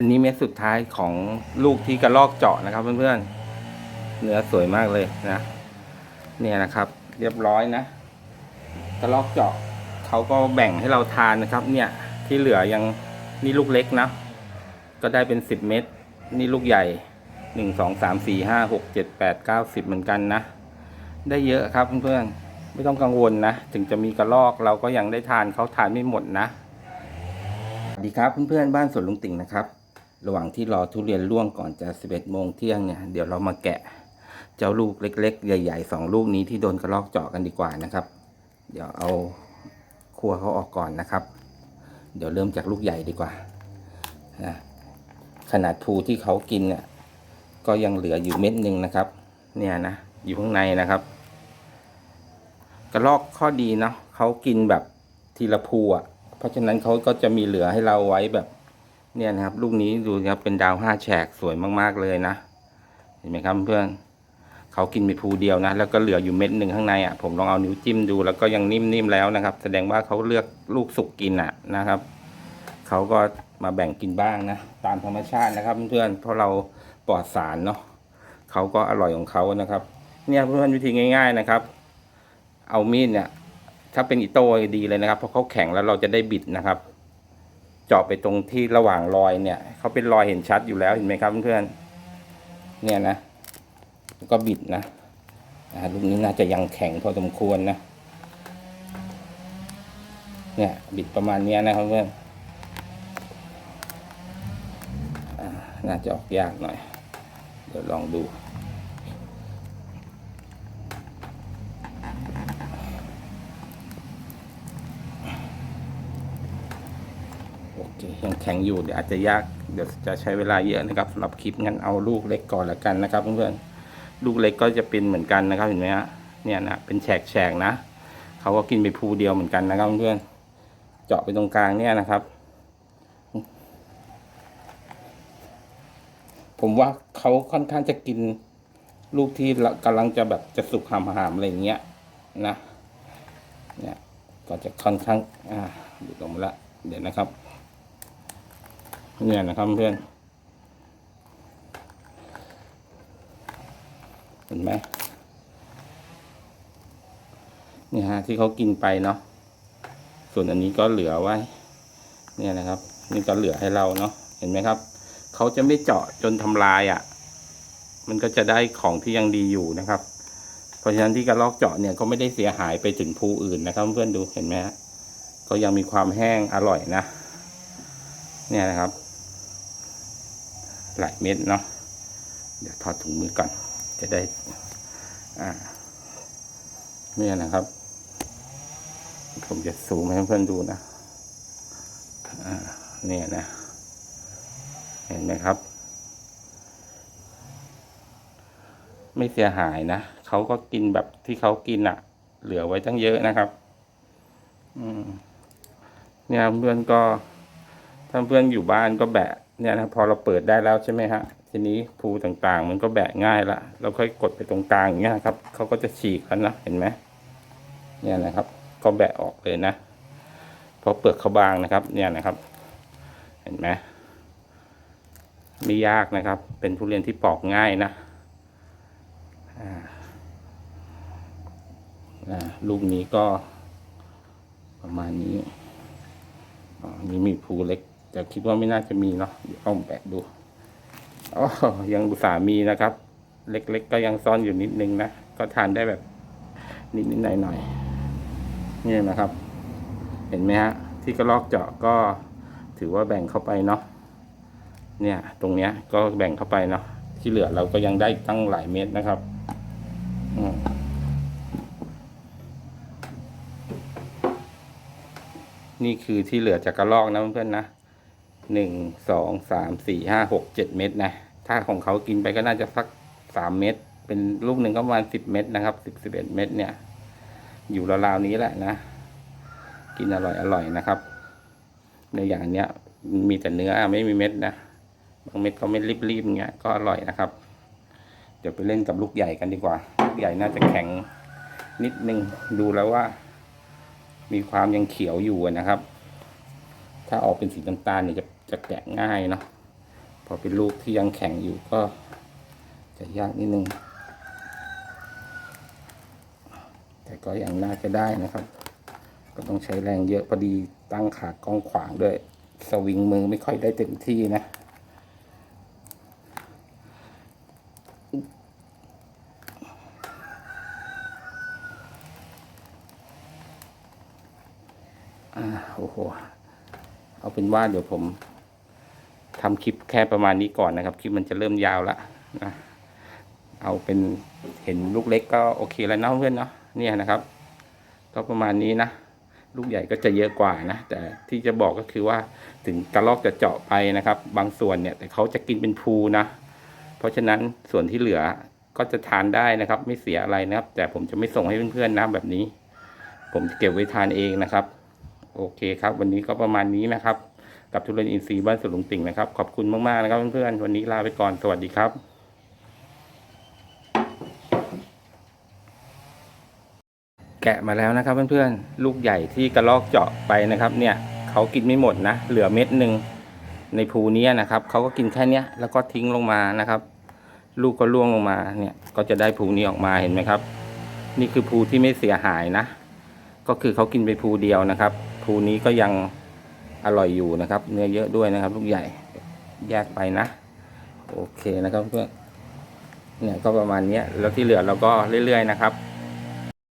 อันนี้เม็ดสุดท้ายของลูกที่กระลอกเจาะนะครับเพื่อนๆ เนื้อสวยมากเลยนะ เนี่ยนะครับ เรียบร้อยนะ กระลอกเจาะเขาก็แบ่งให้เราทานนะครับ เนี่ยที่เหลือยังนี่ลูกเล็กนะ ก็ได้เป็นสิบเม็ดนี่ลูกใหญ่หนึ่งสองสามสี่ห้าหกเจ็ดแปดเก้าสิบเหมือนกันนะ ได้เยอะครับเพื่อนๆ ไม่ต้องกังวลนะ ถึงจะมีกระลอกเราก็ยังได้ทานเขาทานไม่หมดนะสวัสดีครับเพื่อนๆบ้านสวนลุงติ่งนะครับ ระหว่างที่รอทุเรียนร่วงก่อนจะ 11 โมงเที่ยงเนี่ยเดี๋ยวเรามาแกะเจ้าลูกเล็ก ๆ ใหญ่ๆสองลูกนี้ที่โดนกระลอกเจาะกันดีกว่านะครับ เดี๋ยวเอาครัวเขาออกก่อนนะครับ เดี๋ยวเริ่มจากลูกใหญ่ดีกว่านะขนาดภูที่เขากินเนี่ยก็ยังเหลืออยู่เม็ดหนึ่งนะครับ เนี่ยนะอยู่ข้างในนะครับ กระลอกข้อดีเนาะเขากินแบบทีละภูอะเพราะฉะนั้นเขาก็จะมีเหลือให้เราไว้แบบ เนี่ยนะครับ ลูกนี้ดูนะครับเป็นดาวห้าแฉกสวยมากๆเลยนะ เห็นไหมครับเพื่อนเขากินไปภูเดียวนะ แล้วก็เหลืออยู่เม็ดหนึ่งข้างในอะผมลองเอานิ้วจิ้มดูแล้วก็ยังนิ่มๆแล้วนะครับ แสดงว่าเขาเลือกลูกสุกกินอะนะครับเขาก็มาแบ่งกินบ้างนะตามธรรมชาตินะครับ เพื่อนเพราะเราปลอดสารเนาะเขาก็อร่อยของเขานะครับ เนี่ยเพื่อนวิธีง่าย ๆนะครับ เอามีดเนี่ย ถ้าเป็นอิโต้ดีเลยนะครับ เพราะเขาแข็งแล้วเราจะได้บิดนะครับ เจาะไปตรงที่ระหว่างรอยเนี่ยเขาเป็นรอยเห็นชัดอยู่แล้วเห็นไหมครับเพื่อนๆเนี่ยนะก็บิดนะลูกนี้น่าจะยังแข็งพอสมควรนะเนี่ยบิดประมาณนี้นะครับเพื่อนอน่าจะออกยากหน่อย เดี๋ยวลองดู เคยังแข็งอยู่เดี๋ยวอาจจะยากเดี๋ยวจะใช้เวลาเยอะนะครับสำหรับคลิปงั้นเอาลูกเล็กก่อนละกันนะครับ เพื่อนๆลูกเล็กก็จะเป็นเหมือนกันนะครับเห็นไหมฮะเนี่ยนะเป็นแฉกๆนะเขาก็กินไปภูเดียวเหมือนกันนะครับเพื่อนๆเจาะไปตรงกลางเนี่ยนะครับ ผมว่าเขาค่อนข้างจะกินลูกที่กำลังจะแบบจะสุกหามๆอะไรเงี้ยนะเนี่ยก็จะค่อนข้างอ่าดูลงมาละเดี๋ยวนะครับ เนี่ยนะครับเพื่อนเห็นไหมนี่ฮะที่เขากินไปเนาะส่วนอันนี้ก็เหลือไว้ เนี่ยนะครับ นี่ก็เหลือให้เราเนาะเห็นไหมครับเขาจะไม่เจาะจนทำลายอะ่ะ มันก็จะได้ของที่ยังดีอยู่นะครับ เพราะฉะนั้นที่กระลอกเจาะเนี่ยก็ไม่ได้เสียหายไปถึงภูอื่นนะครับ เพื่อนดูเห็นไหมฮะก็ยังมีความแห้งอร่อยนะ เนี่ยนะครับ หลายเม็ดเนาะเดี๋ยวถอดถุงมือก่อน จะได้อ่าเนี่ยนะครับ ผมจะซูมให้เพื่อนดูนะเนี่ยนะ เห็นไหมครับ ไม่เสียหายนะเขาก็กินแบบที่เขากินอะเหลือไว้ตั้งเยอะนะครับ อืมเนี่ยเพื่อนก็ถ้าเพื่อนอยู่บ้านก็แบะ เนี่ยนะพอเราเปิดได้แล้วใช่ไหมฮะทีนี้ภูต่างๆ มันก็แบะง่ายละเราค่อยกดไปตรงกลางอย่างเงี้ยครับเขาก็จะฉีกแล้วนะเห็นไหมเนี่ยนะครับ ก็แบะออกเลยนะเพราะเปลือกเขาบางนะครับ เนี่ยนะครับ เห็นไหมไม่ยากนะครับ เป็นทุเรียนที่ปอกง่ายนะอ่าลูกนี้ก็ประมาณนี้อ๋อนี่มีภูเล็ก แต่คิดว่าไม่น่าจะมีเนาะเดี๋ยวเอาแปะดูอ๋อยังอุตส่าห์มีนะครับ เล็กๆก็ยังซ่อนอยู่นิดนึงนะ ก็ทานได้แบบนิดๆหน่อยๆนี่นะครับ เห็นไหมฮะ ที่กระลอกเจาะก็ถือว่าแบ่งเข้าไปเนาะเนี่ย ตรงเนี้ยก็แบ่งเข้าไปเนาะที่เหลือเราก็ยังได้ตั้งหลายเม็ดนะครับอืมนี่คือที่เหลือจากกระลอกนะเพื่อนๆนะ หนึ่งสองสามสี่ห้าหกเจ็ดเม็ดนะถ้าของเขากินไปก็น่าจะสักสามเม็ดเป็นลูกหนึ่งก็ประมาณสิบเม็ดนะครับสิบสิบเอ็ดเม็ดเนี่ย อยู่ราวๆนี้แหละนะ กินอร่อยอร่อยนะครับในอย่างเนี้ยมีแต่เนื้อไม่มีเม็ดนะบางเม็ดก็ไม่รีบๆเงี้ยก็อร่อยนะครับ เดี๋ยวไปเล่นกับลูกใหญ่กันดีกว่าลูกใหญ่น่าจะแข็งนิดนึงดูแล้วว่า มีความยังเขียวอยู่นะครับ ถ้าออกเป็นสีน้ำตาลเนี่ยจะจะแกะง่ายเนาะพอเป็นลูกที่ยังแข็งอยู่ก็จะยากนิดนึง แต่ก็ยังน่าจะได้นะครับ ก็ต้องใช้แรงเยอะพอดีตั้งขากล้องขวางด้วย สวิงมือไม่ค่อยได้เต็มที่นะอ่าโอ้โห เอาเป็นว่าเดี๋ยวผมทำคลิปแค่ประมาณนี้ก่อนนะครับ คลิปมันจะเริ่มยาวละนะเอาเป็นเห็นลูกเล็กก็โอเคแล้วนะเพื่อนเนาะเนี่ยนะครับ ก็ประมาณนี้นะลูกใหญ่ก็จะเยอะกว่านะ แต่ที่จะบอกก็คือว่าถึงกระลอกจะเจาะไปนะครับ บางส่วนเนี่ยแต่เขาจะกินเป็นภูนะ เพราะฉะนั้นส่วนที่เหลือก็จะทานได้นะครับ ไม่เสียอะไรนะครับ แต่ผมจะไม่ส่งให้เพื่อนๆนะแบบนี้ ผมจะเก็บไว้ทานเองนะครับ โอเคครับ วันนี้ก็ประมาณนี้นะครับ กับทุเรียนอินทรีย์บ้านสวนลุงติ่งนะครับ ขอบคุณมากๆนะครับเพื่อนๆวันนี้ลาไปก่อนสวัสดีครับแกะมาแล้วนะครับเพื่อนๆ ลูกใหญ่ที่กระลอกเจาะไปนะครับ เนี่ยเขากินไม่หมดนะ เหลือเม็ดหนึ่งในภูนี้นะครับเขาก็กินแค่เนี้ยแล้วก็ทิ้งลงมานะครับ ลูกก็ร่วงลงมาเนี่ย ก็จะได้ภูนี้ออกมาเห็นไหมครับ นี่คือภูที่ไม่เสียหายนะ ก็คือเขากินไปภูเดียวนะครับ ทูนี้ก็ยังอร่อยอยู่นะครับ เนื้อเยอะด้วยนะครับ ลูกใหญ่แยกไปนะ โอเคนะครับเนเนี่ยก็ประมาณนี้แล้วที่เหลือเราก็เรื่อย ๆ นะครับ